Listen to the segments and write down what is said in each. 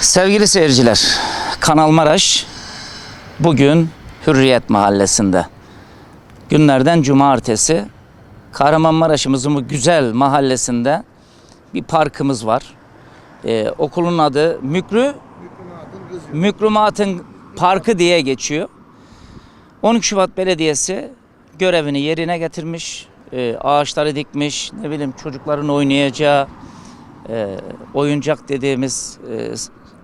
Sevgili seyirciler, Kanal Maraş bugün Hürriyet Mahallesi'nde. Günlerden cumartesi Kahramanmaraş'ımızın bu güzel mahallesinde bir parkımız var. Ee, okulun adı Mükrü Mükrumatın Parkı diye geçiyor. 12 Şubat Belediyesi görevini yerine getirmiş. Ee, ağaçları dikmiş. Ne bileyim çocukların oynayacağı e, oyuncak dediğimiz e,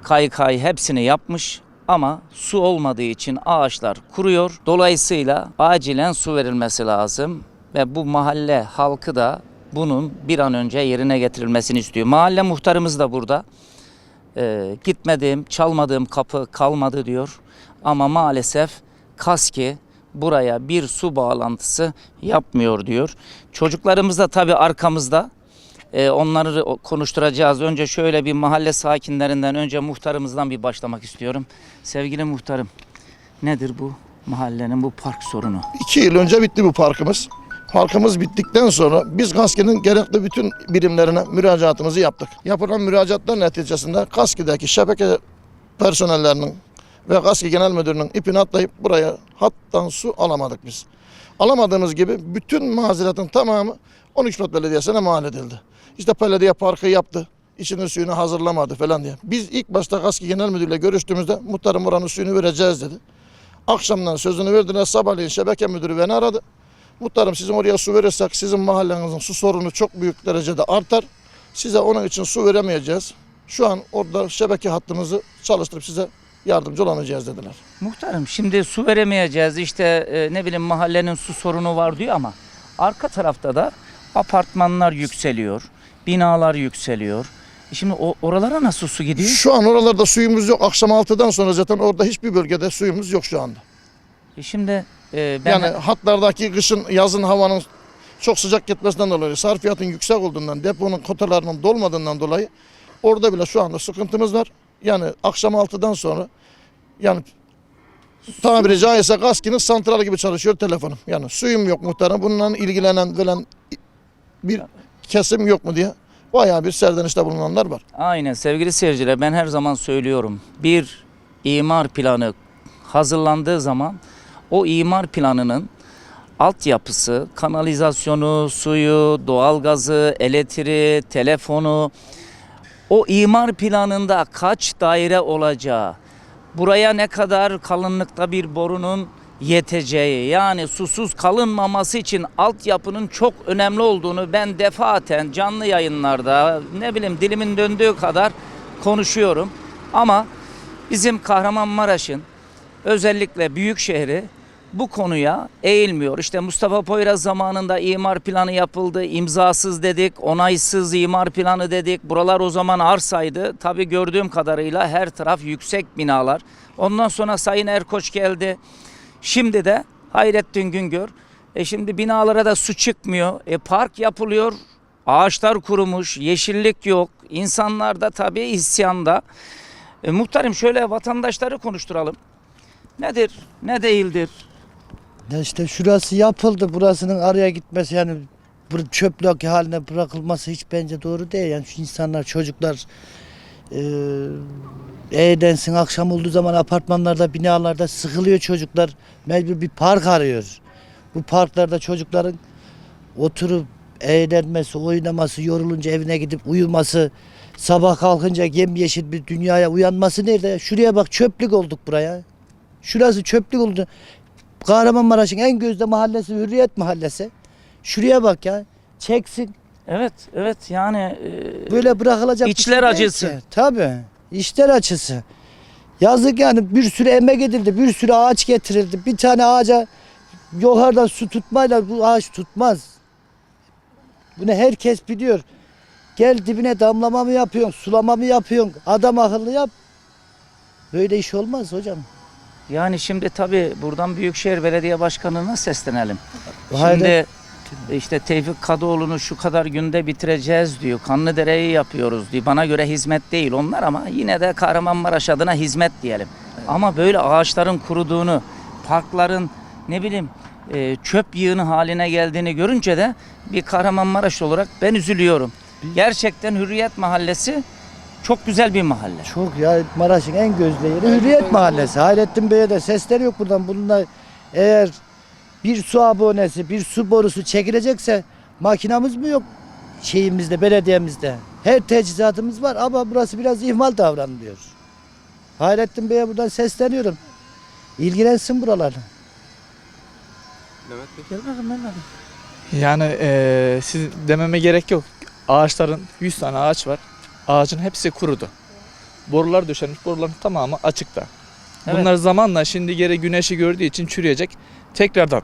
kaykay hepsini yapmış. Ama su olmadığı için ağaçlar kuruyor. Dolayısıyla acilen su verilmesi lazım. Ve bu mahalle halkı da bunun bir an önce yerine getirilmesini istiyor. Mahalle muhtarımız da burada. Ee, gitmediğim, çalmadığım kapı kalmadı diyor. Ama maalesef KASKİ buraya bir su bağlantısı yapmıyor diyor. Çocuklarımız da tabii arkamızda. Ee, onları konuşturacağız. Önce şöyle bir mahalle sakinlerinden, önce muhtarımızdan bir başlamak istiyorum. Sevgili muhtarım, nedir bu mahallenin bu park sorunu? İki yıl önce bitti bu parkımız. Parkımız bittikten sonra biz KASKİ'nin gerekli bütün birimlerine müracaatımızı yaptık. Yapılan müracaatlar neticesinde KASKİ'deki şebeke personellerinin ve KASKİ Genel Müdürü'nün ipini atlayıp buraya hattan su alamadık biz. Alamadığımız gibi bütün mazeretin tamamı 13 Şubat Belediyesi'ne mal edildi. İşte belediye parkı yaptı. İçinin suyunu hazırlamadı falan diye. Biz ilk başta KASKİ Genel Müdürü'yle görüştüğümüzde muhtarım buranın suyunu vereceğiz dedi. Akşamdan sözünü verdiler. Sabahleyin şebeke müdürü beni aradı. Muhtarım sizin oraya su verirsek sizin mahallenizin su sorunu çok büyük derecede artar. Size onun için su veremeyeceğiz. Şu an orada şebeke hattımızı çalıştırıp size yardımcı olamayacağız dediler. Muhtarım şimdi su veremeyeceğiz işte e, ne bileyim mahallenin su sorunu var diyor ama arka tarafta da apartmanlar yükseliyor, binalar yükseliyor. E Şimdi o, oralara nasıl su gidiyor? Şu an oralarda suyumuz yok. Akşam 6'dan sonra zaten orada hiçbir bölgede suyumuz yok şu anda. E şimdi e, ben Yani hatlardaki kışın yazın havanın çok sıcak gitmesinden dolayı sarfiyatın yüksek olduğundan deponun kotalarının dolmadığından dolayı orada bile şu anda sıkıntımız var. Yani akşam 6'dan sonra yani tabiri caizse Gaski'nin santralı gibi çalışıyor telefonum. Yani suyum yok muhtarım. Bununla ilgilenen falan bir kesim yok mu diye bayağı bir serdenişte bulunanlar var. aynen sevgili seyirciler ben her zaman söylüyorum. Bir imar planı hazırlandığı zaman o imar planının altyapısı, kanalizasyonu, suyu, doğalgazı, elektriği, telefonu, o imar planında kaç daire olacağı, buraya ne kadar kalınlıkta bir borunun yeteceği yani susuz kalınmaması için altyapının çok önemli olduğunu ben defaten canlı yayınlarda ne bileyim dilimin döndüğü kadar konuşuyorum. Ama bizim Kahramanmaraş'ın özellikle büyük şehri bu konuya eğilmiyor. İşte Mustafa Poyraz zamanında imar planı yapıldı. imzasız dedik, onaysız imar planı dedik. Buralar o zaman arsaydı. Tabii gördüğüm kadarıyla her taraf yüksek binalar. Ondan sonra Sayın Erkoç geldi. Şimdi de Hayrettin Güngör. E şimdi binalara da su çıkmıyor. E park yapılıyor. Ağaçlar kurumuş, yeşillik yok. İnsanlar da tabii isyanda. E, muhtarım şöyle vatandaşları konuşturalım. Nedir, ne değildir? Ya işte şurası yapıldı. Burasının araya gitmesi yani bu çöplük haline bırakılması hiç bence doğru değil. Yani şu insanlar, çocuklar e, eğlensin akşam olduğu zaman apartmanlarda, binalarda sıkılıyor çocuklar. Mecbur bir park arıyor. Bu parklarda çocukların oturup eğlenmesi, oynaması, yorulunca evine gidip uyuması, sabah kalkınca yemyeşil bir dünyaya uyanması nerede? Şuraya bak çöplük olduk buraya. Şurası çöplük oldu. Kahramanmaraş'ın en gözde mahallesi Hürriyet Mahallesi. Şuraya bak ya. Çeksin. Evet, evet yani e, Böyle bırakılacak bir İçler şey acısı. Tabii. İçler acısı. Yazık yani bir sürü emek edildi. Bir sürü ağaç getirildi. Bir tane ağaca yukarıdan su tutmayla bu ağaç tutmaz. Bunu herkes biliyor. Gel dibine damlama mı yapıyorsun, sulama mı yapıyorsun? Adam akıllı yap. Böyle iş olmaz hocam. yani şimdi tabii buradan Büyükşehir Belediye Başkanı'na seslenelim. Hayır. Şimdi işte Tevfik Kadıoğlu'nu şu kadar günde bitireceğiz diyor. Kanlıdere'yi yapıyoruz diyor. Bana göre hizmet değil onlar ama yine de Kahramanmaraş adına hizmet diyelim. Ama böyle ağaçların kuruduğunu, parkların ne bileyim e, çöp yığını haline geldiğini görünce de bir Kahramanmaraş olarak ben üzülüyorum. Gerçekten Hürriyet Mahallesi Çok güzel bir mahalle. Çok ya Maraş'ın en gözde yeri Hürriyet Mahallesi. Hayrettin Bey'e de sesleri yok buradan. Bununla eğer bir su abonesi, bir su borusu çekilecekse makinamız mı yok şeyimizde, belediyemizde? Her teçhizatımız var ama burası biraz ihmal davranılıyor. Hayrettin Bey'e buradan sesleniyorum. İlgilensin buralarla. Gel bakalım Mehmet. Yani eee siz dememe gerek yok. Ağaçların 100 tane ağaç var. Ağacın hepsi kurudu. Borular döşenmiş. Boruların tamamı açıkta. Evet. Bunlar zamanla şimdi geri güneşi gördüğü için çürüyecek. Tekrardan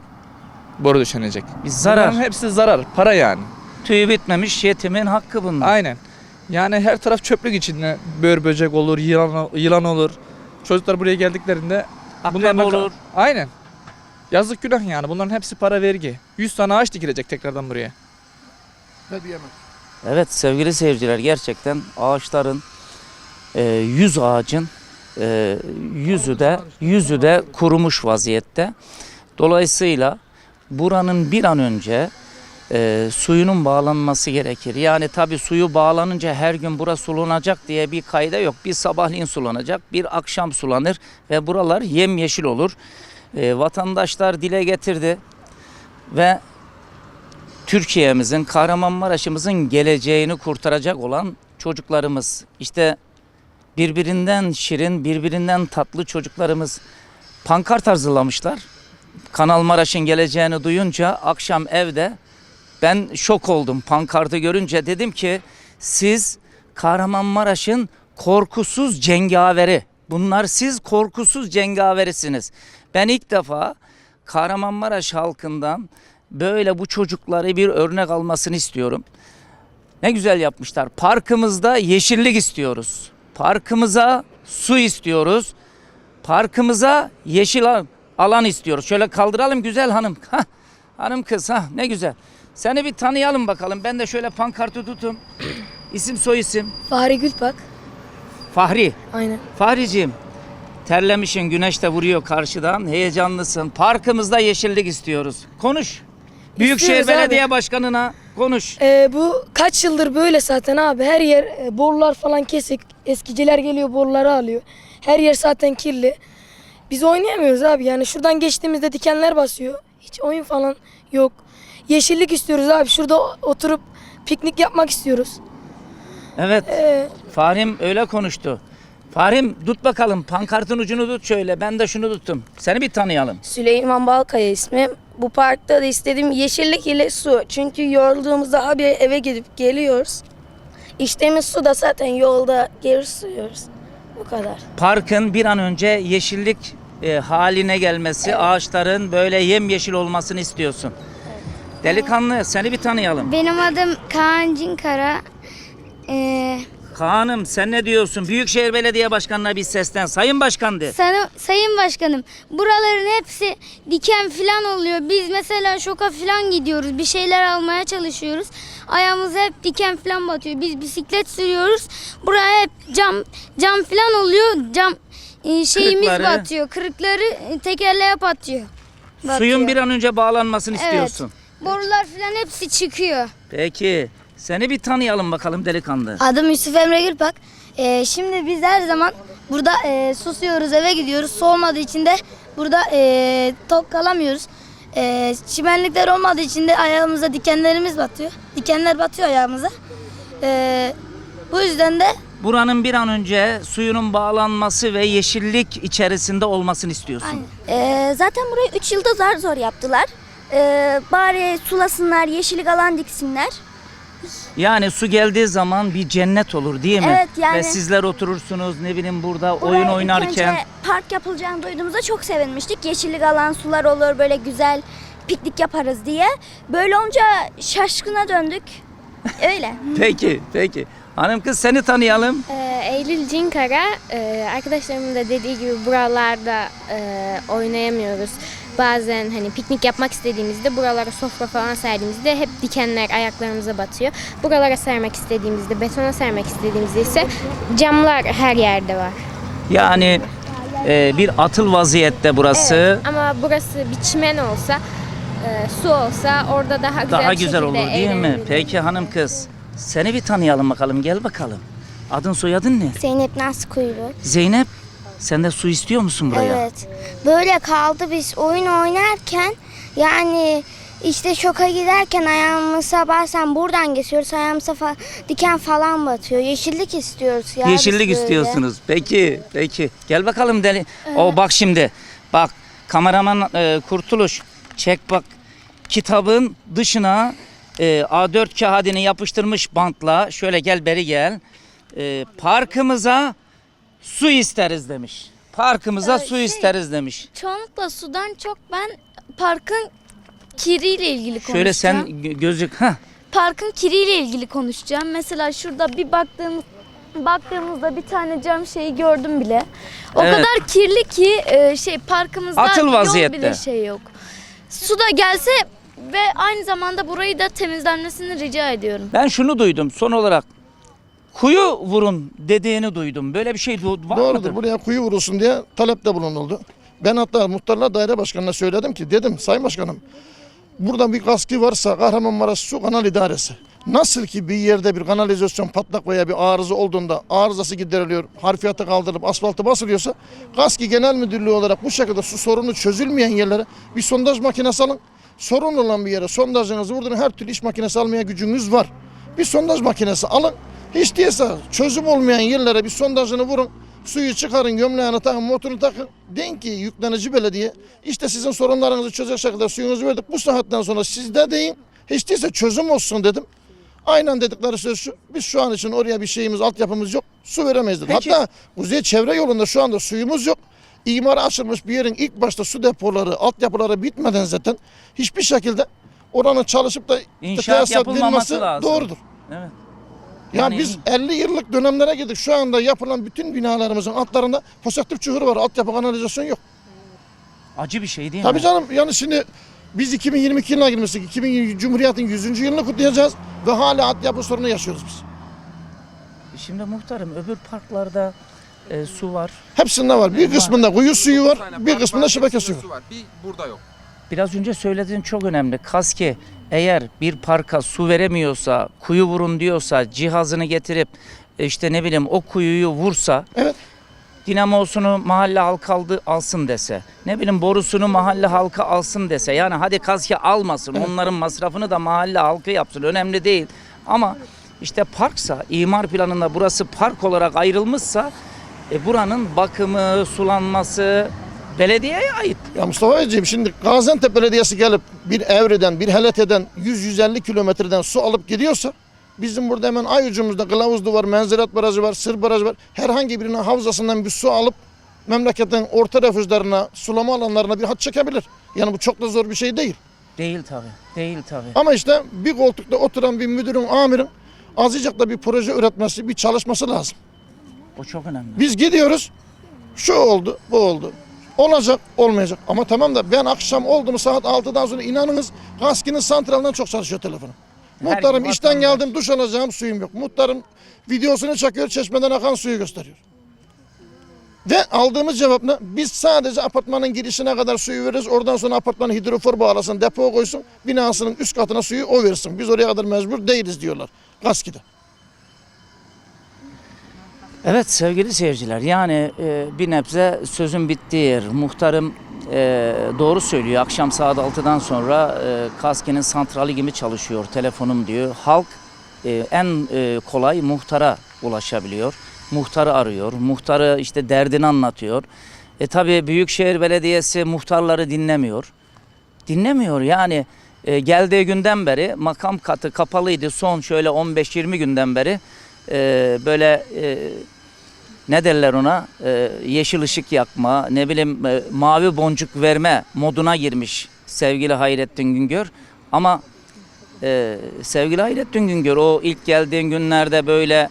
boru döşenecek. Bir zarar. Bunların hepsi zarar. Para yani. Tüyü bitmemiş yetimin hakkı bunlar. Aynen. Yani her taraf çöplük içinde. Bör böcek olur, yılan, yılan olur. Çocuklar buraya geldiklerinde Akrep bunlarla- olur. Aynen. Yazık günah yani. Bunların hepsi para vergi. 100 tane ağaç dikilecek tekrardan buraya. Ne diyemem. Evet sevgili seyirciler gerçekten ağaçların e, yüz ağacın e, yüzü de yüzü de kurumuş vaziyette. Dolayısıyla buranın bir an önce e, suyunun bağlanması gerekir. Yani tabi suyu bağlanınca her gün burası sulanacak diye bir kayda yok. Bir sabahleyin sulanacak, bir akşam sulanır ve buralar yemyeşil olur. E, vatandaşlar dile getirdi ve Türkiye'mizin, Kahramanmaraş'ımızın geleceğini kurtaracak olan çocuklarımız. İşte birbirinden şirin, birbirinden tatlı çocuklarımız pankart hazırlamışlar. Kanal Maraş'ın geleceğini duyunca akşam evde ben şok oldum pankartı görünce. Dedim ki siz Kahramanmaraş'ın korkusuz cengaveri. Bunlar siz korkusuz cengaverisiniz. Ben ilk defa Kahramanmaraş halkından böyle bu çocukları bir örnek almasını istiyorum. Ne güzel yapmışlar. Parkımızda yeşillik istiyoruz. Parkımıza su istiyoruz. Parkımıza yeşil alan istiyoruz. Şöyle kaldıralım güzel hanım. Hah, hanım kız ha ne güzel. Seni bir tanıyalım bakalım. Ben de şöyle pankartı tutum. İsim soy isim. Fahri Gülpak. Fahri. Aynen. Fahriciğim terlemişin güneş de vuruyor karşıdan. Heyecanlısın. Parkımızda yeşillik istiyoruz. Konuş. Büyükşehir İstiyoruz abi. Belediye Başkanı'na konuş. Ee, bu kaç yıldır böyle zaten abi. Her yer e, borular falan kesik. Eskiciler geliyor boruları alıyor. Her yer zaten kirli. Biz oynayamıyoruz abi. Yani şuradan geçtiğimizde dikenler basıyor. Hiç oyun falan yok. Yeşillik istiyoruz abi. Şurada oturup piknik yapmak istiyoruz. Evet. Ee, Fahrim öyle konuştu. Fahrim tut bakalım pankartın ucunu tut şöyle. Ben de şunu tuttum. Seni bir tanıyalım. Süleyman Balkaya ismi. Bu parkta da istediğim yeşillik ile su. Çünkü yorulduğumuzda abi eve gidip geliyoruz. İçtiğimiz su da zaten yolda geri suyuyoruz. Bu kadar. Parkın bir an önce yeşillik e, haline gelmesi, ağaçların böyle yemyeşil olmasını istiyorsun. Delikanlı seni bir tanıyalım. Benim adım Kaan Cinkara. Ee, Kaan'ım sen ne diyorsun? Büyükşehir Belediye Başkanı'na bir seslen. Sayın Başkan de. sana, sayın başkanım buraların hepsi diken falan oluyor. Biz mesela şoka falan gidiyoruz. Bir şeyler almaya çalışıyoruz. Ayağımıza hep diken falan batıyor. Biz bisiklet sürüyoruz. Buraya hep cam cam falan oluyor. Cam şeyimiz Kırıkları. batıyor. Kırıkları e, tekerleğe batıyor. Suyun Batıyor. bir an önce bağlanmasını Evet. istiyorsun. Borular falan hepsi çıkıyor. Peki. Seni bir tanıyalım bakalım delikanlı. Adım Yusuf Emre Gülpak. Ee, şimdi biz her zaman burada e, susuyoruz eve gidiyoruz. Su olmadığı için de burada e, tok kalamıyoruz. E, çimenlikler olmadığı için de ayağımıza dikenlerimiz batıyor. Dikenler batıyor ayağımıza. E, bu yüzden de Buranın bir an önce suyunun bağlanması ve yeşillik içerisinde olmasını istiyorsun. Ee, zaten burayı 3 yılda zar zor yaptılar. Ee, bari sulasınlar, yeşillik alan diksinler. Yani su geldiği zaman bir cennet olur değil mi? Evet, yani- Ve sizler oturursunuz ne bileyim burada Buraya oyun oynarken. önce park yapılacağını duyduğumuzda çok sevinmiştik. Yeşillik alan, sular olur, böyle güzel piknik yaparız diye. Böyle olunca şaşkına döndük. Öyle. Peki peki. Hanım kız seni tanıyalım. Ee, Eylül Cinkara, ee, arkadaşlarımın da dediği gibi buralarda ee, oynayamıyoruz. Bazen hani piknik yapmak istediğimizde buralara sofra falan serdiğimizde hep dikenler ayaklarımıza batıyor. Buralara sermek istediğimizde, betona sermek istediğimizde ise camlar her yerde var. Yani e, bir atıl vaziyette burası. Evet, ama burası bir çimen olsa, ee, su olsa orada daha güzel Daha güzel olur değil mi? Peki hanım kız. Seni bir tanıyalım bakalım gel bakalım. Adın soyadın ne? Zeynep Naz Kuyruğu. Zeynep sen de su istiyor musun buraya? Evet. Böyle kaldı biz oyun oynarken yani işte şoka giderken ayağımıza bazen buradan geçiyoruz ayağımıza fa- diken falan batıyor. Yeşillik istiyoruz ya. biz Yeşillik böyle. istiyorsunuz. Peki, peki. Gel bakalım deli. O bak şimdi. Bak kameraman e, Kurtuluş. Çek bak. Kitabın dışına e, A4 kağıdını yapıştırmış bantla. Şöyle gel beri gel. E, parkımıza su isteriz demiş. Parkımıza Ee, su şey- isteriz demiş. Çoğunlukla sudan çok ben parkın kiriyle ilgili konuşacağım. Şöyle sen gö- gözlük ha Parkın kiriyle ilgili konuşacağım. Mesela şurada bir baktığımız baktığımızda bir tane cam şeyi gördüm bile. O Evet. kadar kirli ki e, şey parkımızda Atıl yol vaziyette. bile şey yok. Su da gelse ve aynı zamanda burayı da temizlenmesini rica ediyorum. ben şunu duydum son olarak. Kuyu vurun dediğini duydum. Böyle bir şey du- var Doğrudur. mıdır? Buraya kuyu vurulsun diye talepte bulunuldu. Ben hatta muhtarlar daire başkanına söyledim ki dedim Sayın Başkanım burada bir kaskı varsa Kahramanmaraş Su Kanal İdaresi. Nasıl ki bir yerde bir kanalizasyon patlak veya bir arıza olduğunda arızası gideriliyor, harfiyatı kaldırılıp asfaltı basılıyorsa Kaski Genel Müdürlüğü olarak bu şekilde su sorunu çözülmeyen yerlere bir sondaj makinesi alın. Sorun olan bir yere sondajınızı vurdurun her türlü iş makinesi almaya gücünüz var. Bir sondaj makinesi alın. Hiç değilse çözüm olmayan yerlere bir sondajını vurun. Suyu çıkarın, gömleğini takın, motorunu takın. Deyin ki yüklenici belediye işte sizin sorunlarınızı çözecek şekilde suyunuzu verdik. Bu saatten sonra sizde deyin. Hiç değilse çözüm olsun dedim. Aynen dedikleri söz şu. Biz şu an için oraya bir şeyimiz, altyapımız yok. Su veremeyiz dedi. Peki. Hatta Kuzey Çevre Yolu'nda şu anda suyumuz yok. İmara açılmış bir yerin ilk başta su depoları, altyapıları bitmeden zaten hiçbir şekilde oranın çalışıp da İnşaat tesisat yapılmaması edilmesi lazım. Doğrudur. Evet. Ya Yani- biz 50 yıllık dönemlere girdik. Şu anda yapılan bütün binalarımızın altlarında pozitif çukur var. Altyapı kanalizasyon yok. Acı bir şey değil Tabii mi? canım yani şimdi biz 2022 yılına girmiştik. 2000 Cumhuriyet'in 100. yılını kutlayacağız ve hala altyapı sorunu yaşıyoruz biz. Şimdi muhtarım öbür parklarda e, su var. Hepsinde var. Bir Var. kısmında kuyu suyu var, bir kısmında şebeke suyu var. su var. Bir burada yok. Biraz önce söylediğin çok önemli. Kaske eğer bir parka su veremiyorsa, kuyu vurun diyorsa, cihazını getirip e, işte ne bileyim o kuyuyu vursa, Evet. dinamosunu mahalle halkı aldı, alsın dese, ne bileyim borusunu mahalle halkı alsın dese. Yani hadi kaske almasın, onların masrafını da mahalle halkı yapsın. Önemli değil. Ama işte parksa, imar planında burası park olarak ayrılmışsa, e, buranın bakımı, sulanması belediyeye ait. Ya Mustafa Beyciğim şimdi Gaziantep Belediyesi gelip bir Evre'den, bir Helete'den 100-150 kilometreden su alıp gidiyorsa bizim burada hemen ay ucumuzda Kılavuzlu var, Menzerat Barajı var, Sır Barajı var. Herhangi birinin havzasından bir su alıp memleketin orta refüjlerine, sulama alanlarına bir hat çekebilir. Yani bu çok da zor bir şey değil. Değil tabi, değil tabi. Ama işte bir koltukta oturan bir müdürün, amirin azıcık da bir proje üretmesi, bir çalışması lazım. O çok önemli. Biz gidiyoruz. Şu oldu, bu oldu. Olacak, olmayacak. Ama tamam da ben akşam oldu mu saat 6'dan sonra inanınız Kaski'nin santralinden çok çalışıyor telefonum. Muhtarım işten vatandaş- geldim duş alacağım suyum yok. Muhtarım videosunu çekiyor çeşmeden akan suyu gösteriyor. Ve aldığımız cevap ne? Biz sadece apartmanın girişine kadar suyu veririz. Oradan sonra apartmanın hidrofor bağlasın, depo koysun. Binasının üst katına suyu o versin. Biz oraya kadar mecbur değiliz diyorlar. Kaski'de. Evet sevgili seyirciler yani e, bir nebze sözün bittiği yer. Muhtarım e, doğru söylüyor. Akşam saat 6'dan sonra e, Kaski'nin santrali gibi çalışıyor telefonum diyor. Halk e, en e, kolay muhtara ulaşabiliyor. Muhtarı arıyor. Muhtarı işte derdini anlatıyor. E tabi Büyükşehir Belediyesi muhtarları dinlemiyor. Dinlemiyor yani e, geldiği günden beri makam katı kapalıydı. Son şöyle 15-20 günden beri e, böyle e, ne derler ona E, yeşil ışık yakma ne bileyim e, mavi boncuk verme moduna girmiş sevgili Hayrettin Güngör. Ama e, sevgili Hayrettin Güngör o ilk geldiğin günlerde böyle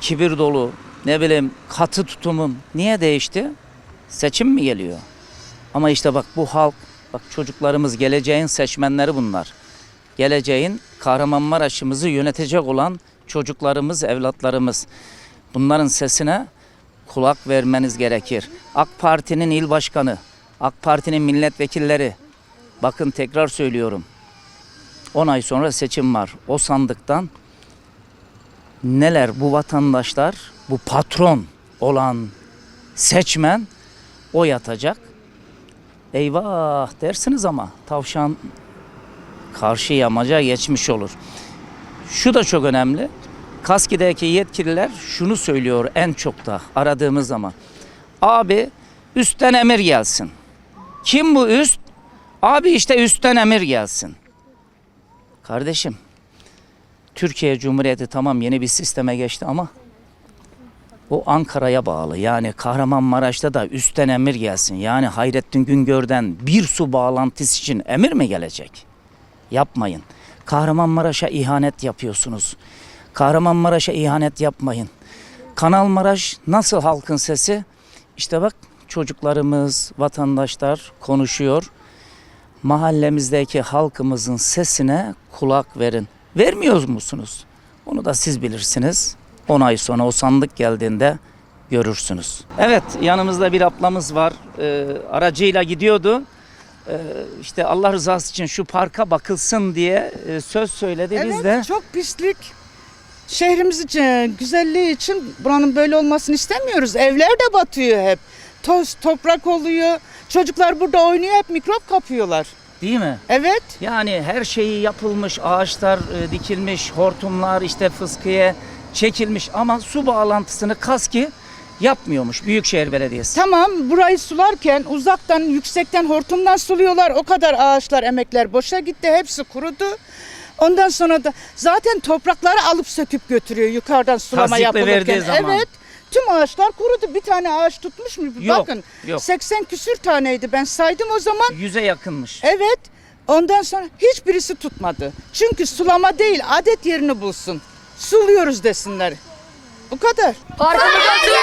kibir dolu ne bileyim katı tutumun niye değişti? Seçim mi geliyor? Ama işte bak bu halk, bak çocuklarımız geleceğin seçmenleri bunlar. Geleceğin Kahramanmaraş'ımızı yönetecek olan çocuklarımız, evlatlarımız. Bunların sesine kulak vermeniz gerekir. AK Parti'nin il başkanı, AK Parti'nin milletvekilleri. Bakın tekrar söylüyorum. 10 ay sonra seçim var. O sandıktan neler bu vatandaşlar, bu patron olan seçmen o yatacak. Eyvah dersiniz ama tavşan karşı yamaca geçmiş olur. Şu da çok önemli. Kaski'deki yetkililer şunu söylüyor en çok da aradığımız zaman. Abi üstten emir gelsin. Kim bu üst? Abi işte üstten emir gelsin. Kardeşim Türkiye Cumhuriyeti tamam yeni bir sisteme geçti ama o Ankara'ya bağlı. Yani Kahramanmaraş'ta da üstten emir gelsin. Yani Hayrettin Güngör'den bir su bağlantısı için emir mi gelecek? Yapmayın. Kahramanmaraş'a ihanet yapıyorsunuz. Kahramanmaraş'a ihanet yapmayın. Kanal Maraş nasıl halkın sesi? İşte bak çocuklarımız, vatandaşlar konuşuyor. Mahallemizdeki halkımızın sesine kulak verin. Vermiyor musunuz? Onu da siz bilirsiniz. 10 ay sonra o sandık geldiğinde görürsünüz. Evet yanımızda bir ablamız var. Ee, aracıyla gidiyordu. Ee, işte Allah rızası için şu parka bakılsın diye e, söz söyledi. Biz Evet de çok pislik. Şehrimiz için, güzelliği için buranın böyle olmasını istemiyoruz. Evler de batıyor hep. Toz, toprak oluyor. Çocuklar burada oynuyor hep mikrop kapıyorlar. değil mi? Evet. Yani her şeyi yapılmış, ağaçlar e, dikilmiş, hortumlar işte fıskiye çekilmiş ama su bağlantısını KASKİ yapmıyormuş Büyükşehir Belediyesi. Tamam burayı sularken uzaktan yüksekten hortumdan suluyorlar. O kadar ağaçlar, emekler boşa gitti. Hepsi kurudu. Ondan sonra da zaten toprakları alıp söküp götürüyor yukarıdan sulama Tasdikle yapılırken. zaman. Evet. Tüm ağaçlar kurudu. Bir tane ağaç tutmuş mu? Yok, Bakın yok. 80 küsür taneydi. Ben saydım o zaman. Yüze yakınmış. Evet. Ondan sonra hiçbirisi tutmadı. Çünkü sulama değil adet yerini bulsun. Suluyoruz desinler. Bu kadar. Parkımıza tüm